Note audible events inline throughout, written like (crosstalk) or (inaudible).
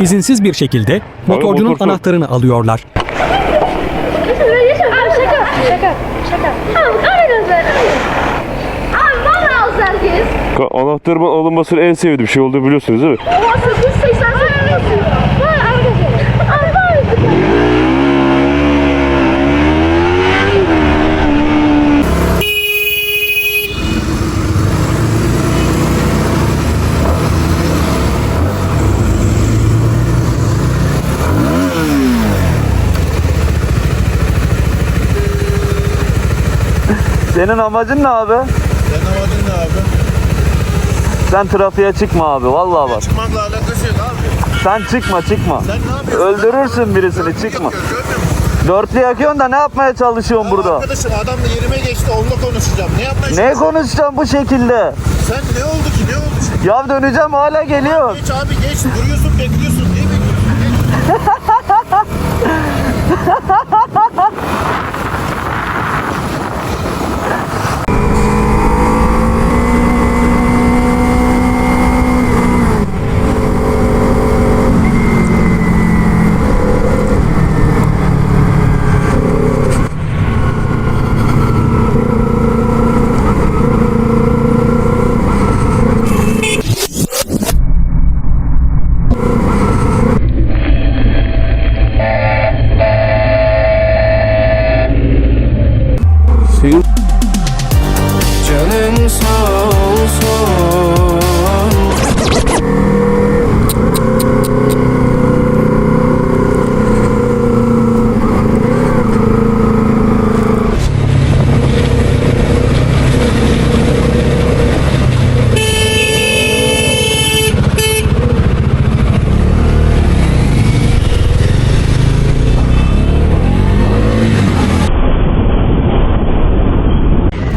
İzinsiz bir şekilde motorcunun motor- anahtarını alıyorlar. Anahtarımın alınmasının en sevdiğim şey olduğunu biliyorsunuz değil mi? Oha 880 yapıyorsun. Vay arkadaşlar. Abi abi. Senin amacın ne abi? Sen amacın ne abi? Sen trafiğe çıkma abi vallahi bak. Çıkmakla alakası yok abi. Sen çıkma çıkma. Sen ne yapıyorsun? Öldürürsün birisini Dörtlü çıkma. musun? Dörtlü yakıyorsun da ne yapmaya çalışıyorsun Ya burada? Arkadaşım adam da yerime geçti onunla konuşacağım. Ne yapmaya Ne konuşacağım bu şekilde? Sen ne oldu ki ne oldu şimdi? Ya döneceğim hala geliyor. Geç abi geç duruyorsun bekliyorsun. Niye bekliyorsun? Geç. (laughs) Canın sağ olsun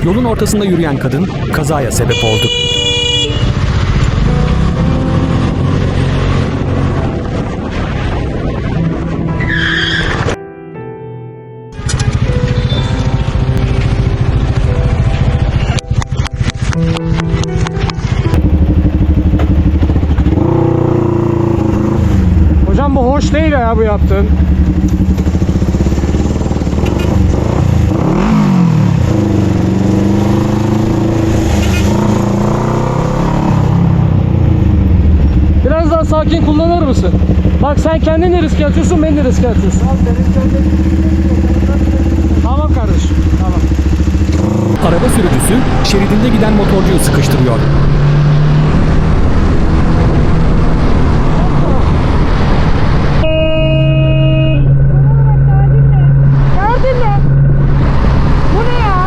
Yolun ortasında yürüyen kadın kazaya sebep oldu. Hocam bu hoş değil ya bu yaptığın. Biraz daha sakin kullanır mısın? Bak sen kendini riske atıyorsun, beni de riske atıyorsun. Tamam kardeşim, tamam. Araba sürücüsü şeridinde giden motorcuyu sıkıştırıyor. Gördün mü? Bu ne ya?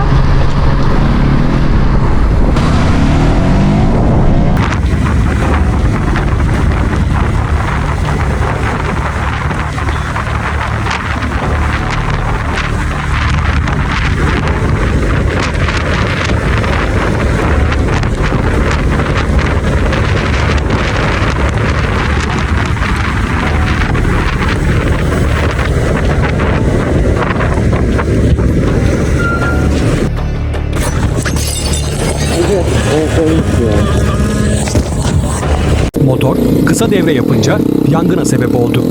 Motor kısa devre yapınca yangına sebep oldu.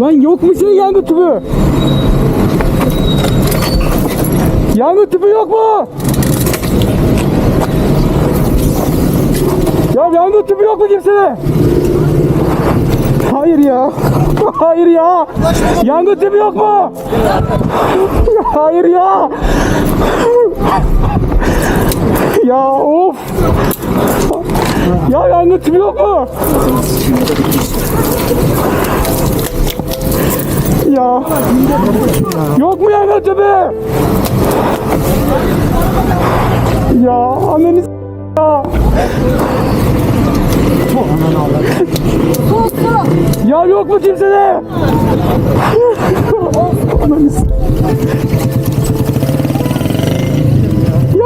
Lan yok mu senin yangın tüpü? Yangın tüpü yok mu? Ya yangın tüpü yok mu kimsede? Hayır ya. (laughs) Hayır ya. Yangın tüpü yok mu? (laughs) Hayır ya. (laughs) Ya of. Ya yangın tüpü yok mu? Ya. Yok mu yangın tüpü? Ya anneniz ya. Ya yok mu kimsede? (laughs) Anneniz.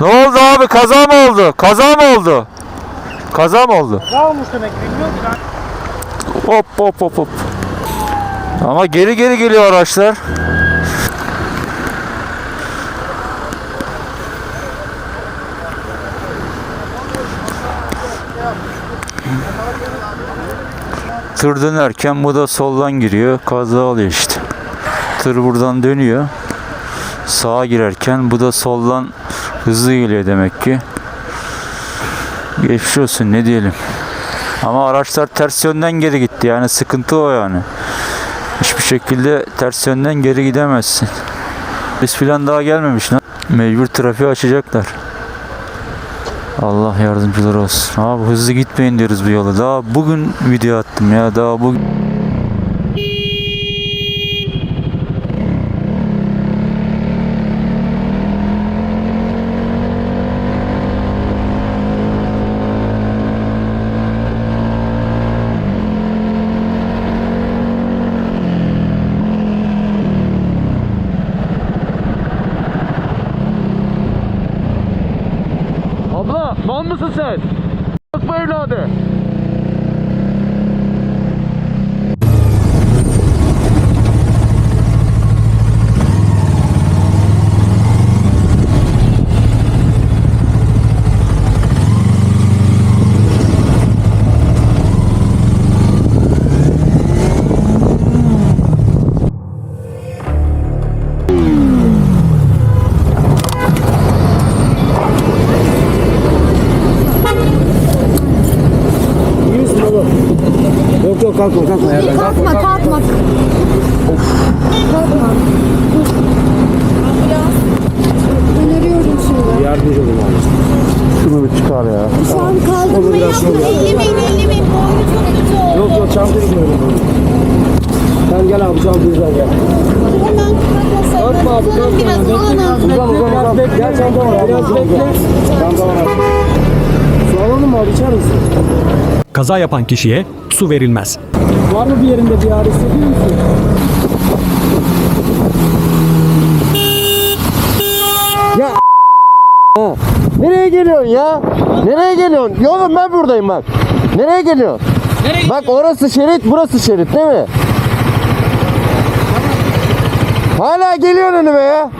Ne oldu abi? Kaza mı oldu? Kaza mı oldu? Kaza mı oldu? Ne olmuş demek bilmiyorum ki ben. Hop hop hop hop. Ama geri geri geliyor araçlar. Tır dönerken bu da soldan giriyor. Kaza oluyor işte. Tır buradan dönüyor. Sağa girerken bu da soldan hızlı geliyor demek ki. Geçmiş olsun ne diyelim. Ama araçlar ters yönden geri gitti yani sıkıntı o yani. Hiçbir şekilde ters yönden geri gidemezsin. Biz filan daha gelmemiş lan. Mecbur trafiği açacaklar. Allah yardımcıları olsun. Abi hızlı gitmeyin diyoruz bu yola. Daha bugün video attım ya. Daha bugün. Mal mısın sen? Bakma evladı. Yok yok kalkma kalkma yerden. Kalkma kalkma. Kalkma. Öneriyorum şimdi. Yardımcı olun abi. Şunu bir çıkar ya. Şu an kaldırma yapma. Ellemeyin ellemeyin. Boynu çok kötü oldu. Yok yok çantayı gidiyorum. Sen gel abi çantayı gel. Hemen Kalkma abi Uzanın biraz. Uzan uzan uzan. Gel çanta var. Biraz bekle. Çanta var abi. Su alalım mı abi içer misin? Kaza yapan kişiye su verilmez. Var mı bir yerinde bir ağrı hissediyor musun? Ya Ha. Nereye geliyorsun ya? Nereye geliyorsun? Yolum ben buradayım bak. Nereye geliyorsun? bak orası şerit, burası şerit değil mi? Hala geliyorsun önüme ya.